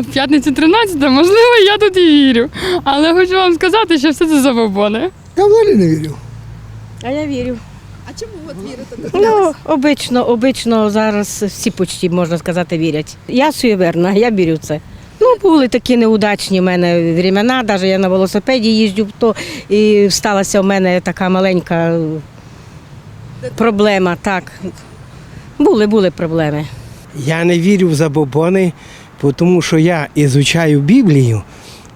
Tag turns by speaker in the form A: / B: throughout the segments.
A: п'ятницю 13, можливо, я тут і вірю. Але хочу вам сказати, що все це забобони.
B: Я взагалі не вірю.
C: А я вірю.
D: А чому от вірите?
C: Ну, обично, обично зараз всі почти, можна сказати, вірять. Я суєверна, я вірю в це. Ну, були такі неудачні в мене времена, навіть я на велосипеді їжджу, то і сталася в мене така маленька проблема. Так. Були, були проблеми.
E: Я не вірю в забобони, тому що я ізучаю Біблію,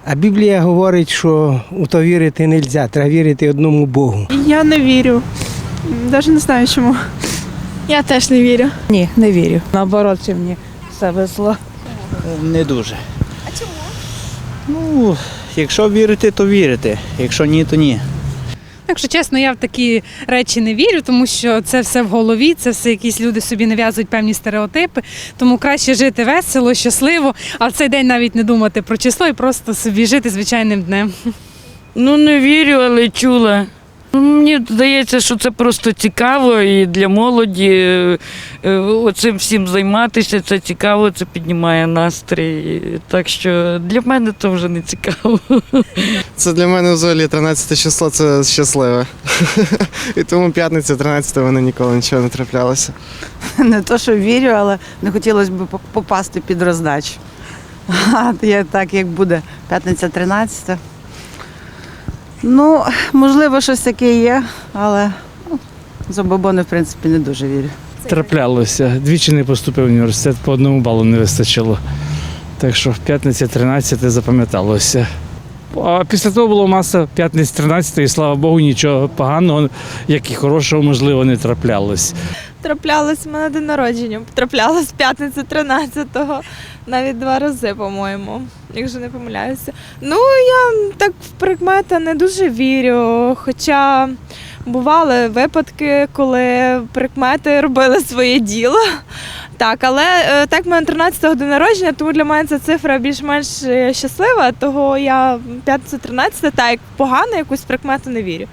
E: а Біблія говорить, що у то вірити не можна, треба вірити одному Богу.
F: Я не вірю. Навіть не знаю чому.
D: Я теж не вірю.
G: Ні, не вірю. Наоборот, чи мені все везло.
H: Не дуже. А чому? Ну, якщо вірити, то вірити. Якщо ні, то ні.
I: Якщо чесно, я в такі речі не вірю, тому що це все в голові, це все якісь люди собі нав'язують певні стереотипи. Тому краще жити весело, щасливо, а в цей день навіть не думати про число і просто собі жити звичайним днем.
J: Ну не вірю, але чула. Мені здається, що це просто цікаво і для молоді е, е, оцим всім займатися. Це цікаво, це піднімає настрій. Так що для мене це вже не цікаво.
K: Це для мене взагалі 13 число це щасливе. І тому п'ятниця 13 мене ніколи нічого не траплялося.
G: Не то, що вірю, але не хотілося б попасти під роздачу. А я так, як буде п'ятниця 13. Ну, можливо, щось таке є, але ну, забобони, в принципі, не дуже вірю.
L: Траплялося. Двічі не поступив в університет, по одному балу не вистачило. Так що в п'ятниця 13 запам'яталося. А після того було маса п'ятниць 13, і слава Богу, нічого поганого, як і хорошого, можливо, не траплялось.
D: Траплялось в мене день народження. Траплялось п'ятниця 13-го. Навіть два рази, по-моєму, якщо не помиляюся. Ну, я так в прикмети не дуже вірю. Хоча бували випадки, коли прикмети робили своє діло. Так, але е, так в мене 13-го день народження, тому для мене ця цифра більш-менш е, щаслива, того я п'ятницю 13 так як погано якусь прикмету не вірю.